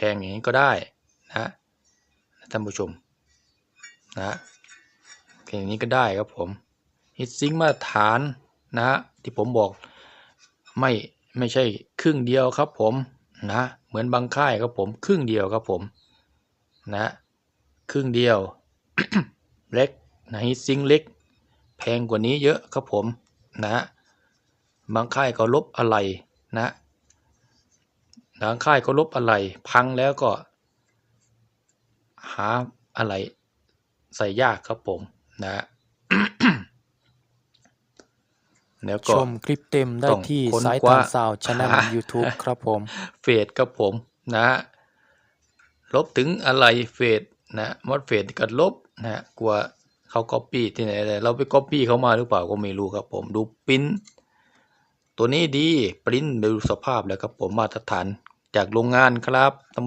แข่งอย่างนี้ก็ได้นะท่านผู้ชมนะแข่งอย่างนี้ก็ได้ครับผมฮิตซิงมาตรฐานนะฮะที่ผมบอกไม่ไม่ใช่ครึ่งเดียวครับผมนะเหมือนบางค่ายครับผมครึ่งเดียวครับผมนะครึ่งเดียวเล็กนะฮิตซิงเล็ก แพงกว่านี้เยอะครับผมนะบางค่ายก็ลบอะไรนะ บางค่ายก็ลบอะไรพังแล้วก็ หาอะไรใส่ยากครับผมนะแล้วก็ชมคลิปเต็มได้ต้องที่ค้นสายคว้าตานซาวชาแนลหา YouTube ครับผม เฟดครับผมนะฮะลบถึงอะไรเฟดนะมอดเฟดก็ลบนะฮะกลัวเขาก๊อปปี้ที่ไหนอะไรเราไปก๊อปปี้เขามาหรือเปล่าก็ไม่รู้ครับผมดูปริ้นตัวนี้ดีปริ้นดูสภาพแล้วครับผมมาตรฐาน จากโรงงานครับ